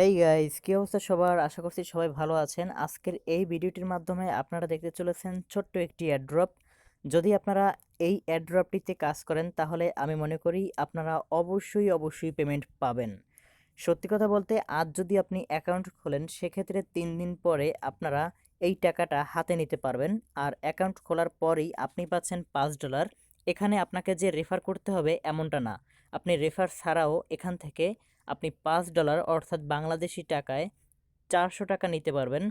Hey guys কি অবস্থা সবার? আশা করছি সবাই ভালো আছেন। আজকের এই ভিডিওটির মাধ্যমে আপনারা দেখতে চলেছেন ছোট্ট একটি অ্যাড্রপ যদি আপনারা এই অ্যাড্রপটিতে কাজ করেন, তাহলে আমি মনে করি আপনারা অবশ্যই অবশ্যই পেমেন্ট পাবেন। সত্যি কথা বলতে, আজ যদি আপনি অ্যাকাউন্ট খোলেন, সেক্ষেত্রে তিন দিন পরে আপনারা এই টাকাটা হাতে নিতে পারবেন। আর অ্যাকাউন্ট খোলার পরেই আপনি পাচ্ছেন পাঁচ ডলার এখানে আপনাকে যে রেফার করতে হবে, এমনটা না। আপনি রেফার ছাড়াও এখান থেকে আপনি পাঁচ ডলার অর্থাৎ বাংলাদেশি টাকায় চারশো টাকা নিতে পারবেন।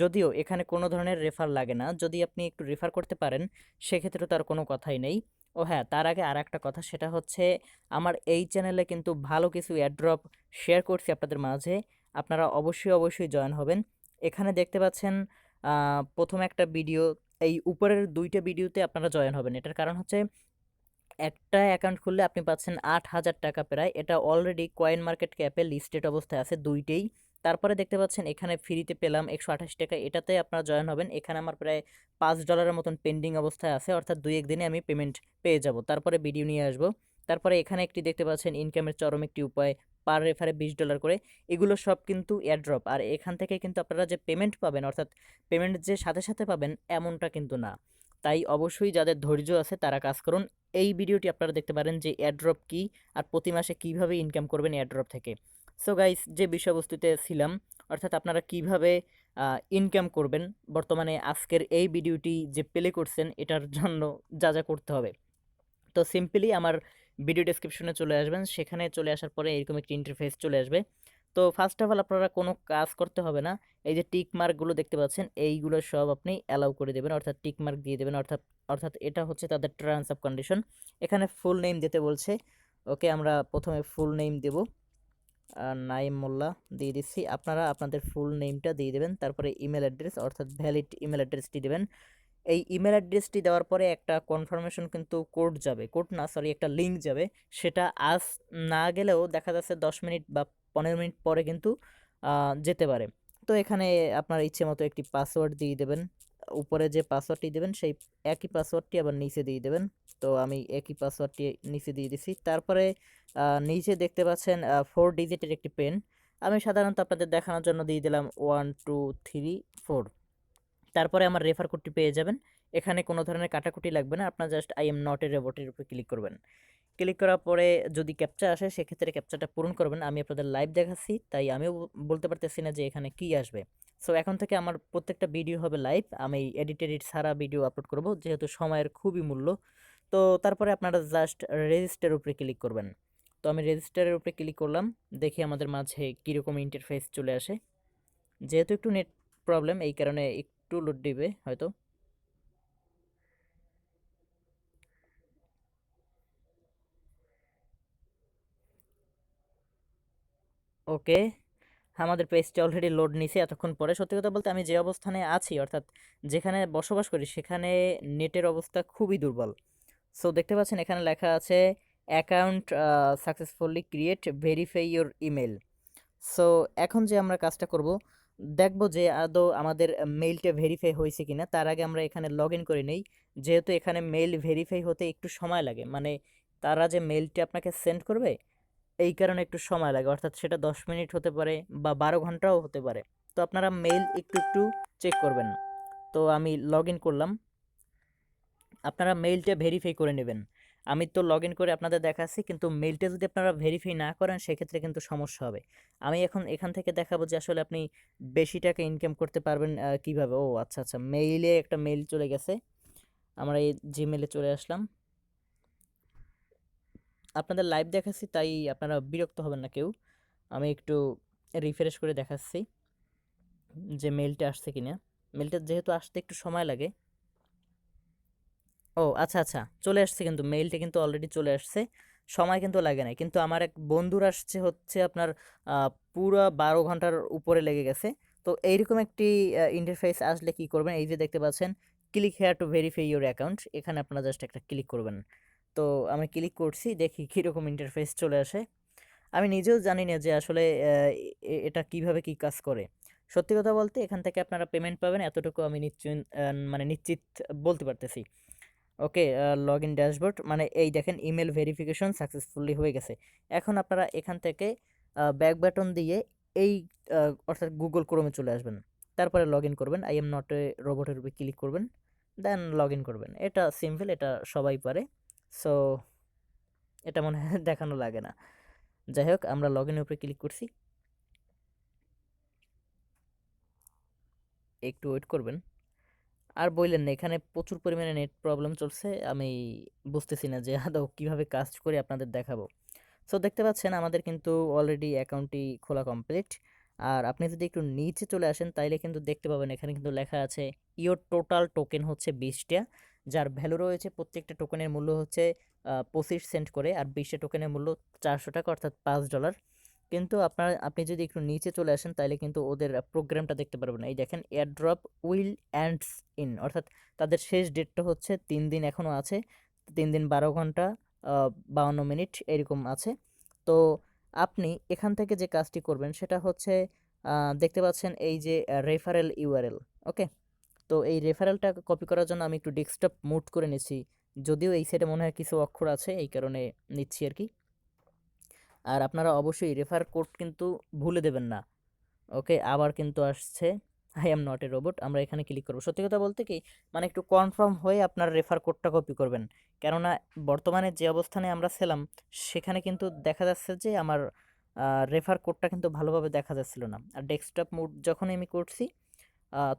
যদিও এখানে কোনো ধরনের রেফার লাগে না। যদি আপনি একটু রেফার করতে পারেন, সেক্ষেত্রে তার কোনো কথাই নেই। ও হ্যাঁ তার আগে আর একটা কথা, সেটা হচ্ছে আমার এই চ্যানেলে কিন্তু ভালো কিছু অ্যাড্রপ শেয়ার করছি আপনাদের মাঝে। আপনারা অবশ্যই অবশ্যই জয়েন হবেন। এখানে দেখতে পাচ্ছেন প্রথম একটা ভিডিও এই উপরের দুইটা ভিডিওতে আপনারা জয়েন হবেন। এটার কারণ হচ্ছে একটা অ্যাকাউন্ট খুললে আপনি পাচ্ছেন আট হাজার টাকা প্রায়। এটা অলরেডি কয়েন মার্কেট ক্যাপে লিস্টেড অবস্থায় আছে দুইটেই। তারপরে দেখতে পাচ্ছেন এখানে ফ্রিতে পেলাম একশো আঠাশ টাকা। এটাতে আপনারা জয়েন হবেন। এখানে আমার প্রায় পাঁচ ডলারের মতন পেন্ডিং অবস্থায় আছে। অর্থাৎ দুই একদিনে আমি পেমেন্ট পেয়ে যাব। তারপরে ভিডিও নিয়ে আসব। তারপরে এখানে একটি দেখতে পাচ্ছেন ইনকামের চরম একটি উপায়। পার রেফারে বিশ ডলার করে। এগুলো সব কিন্তু এয়ারড্রপ আর এখান থেকে কিন্তু আপনারা যে পেমেন্ট পাবেন, অর্থাৎ পেমেন্ট যে সাথে সাথে পাবেন, এমনটা কিন্তু না। তাই অবশ্যই যাদের ধৈর্য আছে তারা কাজ করুন। এই ভিডিওটি আপনারা দেখতে পারেন যে এয়ারড্রপ কি আর প্রতি মাসে কীভাবে ইনকাম করবেন এয়ারড্রপ থেকে। সো গাইস যে বিষয়বস্তুতে ছিলাম, অর্থাৎ আপনারা কীভাবে ইনকাম করবেন, বর্তমানে আজকের এই ভিডিওটি যে প্লে করছেন, এটার জন্য যা যা করতে হবে। তো সিম্পলি আমার ভিডিও ডেসক্রিপশনে চলে আসবেন। সেখানে চলে আসার পরে এরকম একটি ইন্টারফেস চলে আসবে। তো ফার্স্ট অফ অল আপনারা কোনো কাজ করতে হবে না। এই যে টিক মার্কগুলো দেখতে পাচ্ছেন, এইগুলো সব আপনি অ্যালাউ করে দেবেন, অর্থাৎ টিক মার্ক দিয়ে দেবেন, অর্থাৎ অর্থাৎ এটা হচ্ছে তাদের টার্মস অফ কন্ডিশন এখানে ফুল নেম দিতে বলছে, ওকে আমরা প্রথমে ফুল নেম দেব। নাইম মোল্লা দিয়ে দিচ্ছি। আপনারা আপনাদের ফুল নেমটা দিয়ে দেবেন, তারপরে ইমেল অ্যাড্রেস অর্থাৎ ভ্যালিড ইমেল অ্যাড্রেসটি দেবেন। এই ইমেল অ্যাড্রেসটি দেওয়ার পরে একটা কনফার্মেশন কিন্তু কোড যাবে। কোড না সরি একটা লিঙ্ক যাবে। সেটা আজ না গেলেও দেখা যাচ্ছে দশ মিনিট বা পনেরো মিনিট পরে কিন্তু যেতে পারে। তো এখানে আপনার ইচ্ছে মতো একটি পাসওয়ার্ড দিয়ে দেবেন। উপরে যে পাসওয়ার্ডটি দেবেন, সেই একই পাসওয়ার্ডটি আবার নিচে দিয়ে দেবেন। তো আমি একই পাসওয়ার্ডটি নিচে দিয়ে দিছি। তারপরে নিচে দেখতে পাচ্ছেন ফোর ডিজিটের একটি পেন আমি সাধারণত আপনাদের দেখানোর জন্য দিয়ে দিলাম ওয়ান টু থ্রি ফোর তারপরে আমার রেফার কোডটি পেয়ে যাবেন। এখানে কোনো ধরনের কাটাকুটি লাগবে না। আপনার just I am not a রোবটের উপরে ক্লিক করবেন। ক্লিক করার পরে যদি ক্যাপচা আসে, সেক্ষেত্রে ক্যাপচাটা পূরণ করবেন। আমি আপনাদের লাইভ দেখাচ্ছি, তাই আমিও বলতে পারতেছি না যে এখানে কি আসবে। সো এখন থেকে আমার প্রত্যেকটা ভিডিও হবে লাইভ আমি এডিট এডিট সারা ভিডিও আপলোড করব, যেহেতু সময়ের খুবই মূল্য। তো, তারপরে আপনারা জাস্ট রেজিস্টার উপরে ক্লিক করবেন। তো, আমি রেজিস্টারের উপরে ক্লিক করলাম। দেখি আমাদের মাঝে কীরকম ইন্টারফেস চলে আসে। যেহেতু একটু নেট প্রবলেম এই কারণে একটু লোড দিবে হয়তো। ওকে? আমাদের পেজটা অলরেডি লোড নিছে এতক্ষণ পরে। সত্যি কথা বলতে আমি যে অবস্থানে আছি, অর্থাৎ যেখানে বসবাস করি, সেখানে নেটের অবস্থা খুবই দুর্বল। সো দেখতে পাচ্ছেন এখানে লেখা আছে account successfully create verify your email so এখন যে আমরা কাজটা করব, দেখব যে আদৌ আমাদের মেইলটা ভেরিফাই হয়েছে কিনা। তার আগে আমরা এখানে লগ ইন করে নেই। যেহেতু এখানে মেইল ভেরিফাই হতে একটু সময় লাগে মানে তারা যে মেইলটা আপনাকে সেন্ড করবে এই কারণে একটু সময় লাগে। অর্থাৎ সেটা দশ মিনিট হতে পারে বা বারো ঘন্টাও হতে পারে। তো আপনারা মেইল একটু একটু চেক করবেন। তো আমি লগ ইন করলাম। আপনারা মেইলটা ভেরিফাই করে নেবেন। আমি তো লগ ইন করে আপনাদের দেখাচ্ছি, কিন্তু মেইলটা যদি আপনারা ভেরিফাই না করেন, সেক্ষেত্রে কিন্তু সমস্যা হবে। আমি এখন এখান থেকে দেখাবো যে আসলে আপনি বেশি টাকা ইনকাম করতে পারবেন কীভাবে? ও আচ্ছা আচ্ছা। মেইলে একটা মেইল চলে গেছে। আমরা এই জিমেলে চলে আসলাম। আপনাদের লাইভ দেখাচ্ছি, তাই আপনারা বিরক্ত হবেন না কেউ। আমি একটু রিফ্রেশ করে দেখাচ্ছি যে মেলটা আসছে কিনা। মেলটা যেহেতু আসতে একটু সময় লাগে। ও আচ্ছা আচ্ছা চলে আসছে কিন্তু মেইলটা কিন্তু অলরেডি চলে আসছে। সময় কিন্তু লাগে নাই, কিন্তু আমার এক বন্ধুর আসছে হচ্ছে আপনার পুরো বারো ঘণ্টার উপরে লেগে গেছে। তো এইরকম একটি ইন্টারফেস আসলে কি করবেন? এই যে দেখতে পাচ্ছেন click here to verify your account এখানে আপনারা জাস্ট একটা ক্লিক করবেন। তো আমি ক্লিক করছি, দেখি কীরকম ইন্টারফেস চলে আসে। আমি নিজেও জানি না যে আসলে এটা কীভাবে কি কাজ করে। সত্যি কথা বলতে এখান থেকে আপনারা পেমেন্ট পাবেন, এতটুকু আমি নিশ্চয় মানে নিশ্চিত বলতে পারতেছি। ওকে লগ ইন ড্যাশবোর্ড মানে এই দেখেন ইমেল ভেরিফিকেশন সাকসেসফুলি হয়ে গেছে। এখন আপনারা এখান থেকে ব্যাক বাটন দিয়ে এই অর্থাৎ গুগল ক্রোমে চলে আসবেন। তারপরে লগ ইন করবেন। আই এম নট এ রোবটের উপরে ক্লিক করবেন দেন লগ ইন করবেন। এটা সিম্পল এটা সবাই পারে। সো এটা মনে হয় দেখানো লাগে না। যাই হোক, আমরা লগ ইনের উপরে ক্লিক করছি। একটু ওয়েট করবেন। আর বললেন না, এখানে প্রচুর পরিমাণে নেট প্রবলেম চলছে। আমি বুঝতেছি না যে আদৌ কীভাবে কাজ করে আপনাদের দেখাবো। সো দেখতে পাচ্ছেন, আমাদের কিন্তু অলরেডি অ্যাকাউন্টটি খোলা কমপ্লিট আর আপনি যদি একটু নিচে চলে আসেন, তাইলে কিন্তু দেখতে পাবেন, এখানে কিন্তু লেখা আছে ইওর টোটাল টোকেন হচ্ছে বিশটা। যার ভ্যালু রয়েছে প্রত্যেকটা টোকেনের মূল্য হচ্ছে পঁচিশ সেন্ট করে আর বিশটা টোকেনের মূল্য চারশো টাকা অর্থাৎ পাঁচ ডলার কিন্তু আপনার, আপনি যদি একটু নিচে চলে আসেন তাহলে কিন্তু ওদের প্রোগ্রামটা দেখতে পারবেন এই দেখেন এয়ারড্রপ উইল অ্যান্ডস ইন অর্থাৎ তাদের শেষ ডেটটা হচ্ছে তিন দিন এখনও আছে, তিন দিন বারো ঘণ্টা বাউন্ন মিনিট এরকম আছে। তো আপনি এখান থেকে যে কাজটি করবেন সেটা হচ্ছে দেখতে পাচ্ছেন এই যে রেফারেল ইউআরএল ওকে তো এই রেফারেলটা কপি করার জন্য আমি একটু ডেস্কটপ মুট করে নিচ্ছি যদিও এই সাইডে মনে হয় কিছু অক্ষর আছে, এই কারণে নিচ্ছি আর কি। আর আপনারা অবশ্যই রেফার কোড কিন্তু ভুলে দেবেন না। ওকে আবার কিন্তু আসছে। I am not a robot আমরা এখানে ক্লিক করব। সত্যি কথা বলতে কি মানে একটু কনফার্ম হয়ে আপনার রেফার কোডটা কপি করবেন। কেননা বর্তমানে যে অবস্থানে আমরা ছিলাম, সেখানে কিন্তু দেখা যাচ্ছে যে আমার রেফার কোডটা কিন্তু ভালোভাবে দেখা যাচ্ছিল না। আর ডেস্কটপ মুড যখনই আমি করছি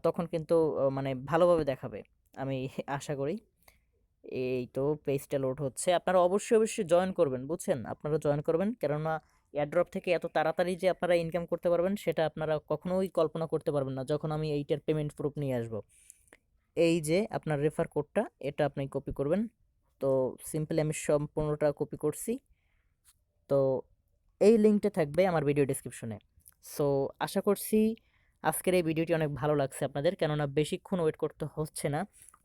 তখন কিন্তু মানে ভালোভাবে দেখাবে, আমি আশা করি। এই তো পেজটা লোড হচ্ছে। আপনারা অবশ্যই অবশ্যই জয়েন করবেন, বুঝছেন? আপনারা জয়েন করবেন। কেননা এয়ারড্রপ থেকে এত তাড়াতাড়ি যে আপনারা ইনকাম করতে পারবেন, সেটা আপনারা কখনোই কল্পনা করতে পারবেন না, যখন আমি এইটার পেমেন্ট প্রুফ নিয়ে আসব। এই যে আপনার রেফার কোডটা এটা আপনি কপি করবেন। তো সিম্পলি আমি সম্পূর্ণটা কপি করছি। তো এই লিঙ্কটা থাকবে আমার ভিডিও ডিসক্রিপশনে সো আশা করছি আজকের এই ভিডিওটি অনেক ভালো লাগছে আপনাদের। কেননা বেশিক্ষণ ওয়েট করতে হচ্ছে না।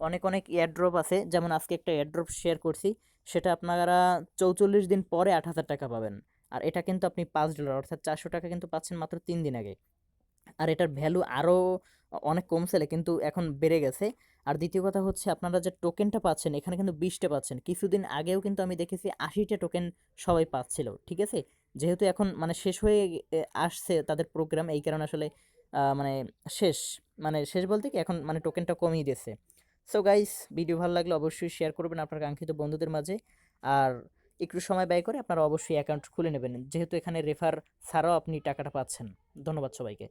অনেক অনেক এয়ারড্রপ আছে। যেমন আজকে একটা এয়ারড্রপ শেয়ার করছি। সেটা আপনারা চৌচল্লিশ দিন পরে আট হাজার টাকা পাবেন। আর এটা কিন্তু আপনি পাঁচ ডলার অর্থাৎ চারশো টাকা কিন্তু পাচ্ছেন মাত্র তিন দিন আগে। আর এটার ভ্যালু আরও অনেক কমছিল কিন্তু এখন বেড়ে গেছে। আর দ্বিতীয় কথা হচ্ছে, আপনারা যে টোকেনটা পাচ্ছেন, এখানে কিন্তু বিশটা পাচ্ছেন। কিছুদিন আগেও কিন্তু আমি দেখেছি আশিটা টোকেন সবাই পাচ্ছিল, ঠিক আছে? যেহেতু এখন মানে শেষ হয়ে আসছে তাদের প্রোগ্রাম এই কারণে আসলে মানে শেষ মানে শেষ বলতে কি এখন মানে টোকেনটা কমিয়ে দিয়েছে। সো গাইস ভিডিও ভালো লাগলে অবশ্যই শেয়ার করবেন আপনার কাঙ্ক্ষিত বন্ধুদের মাঝে। আর একটু সময় ব্যয় করে আপনারা অবশ্যই অ্যাকাউন্ট খুলে নেবেন। যেহেতু এখানে রেফার ছাড়াও আপনি টাকাটা পাচ্ছেন। ধন্যবাদ সবাইকে।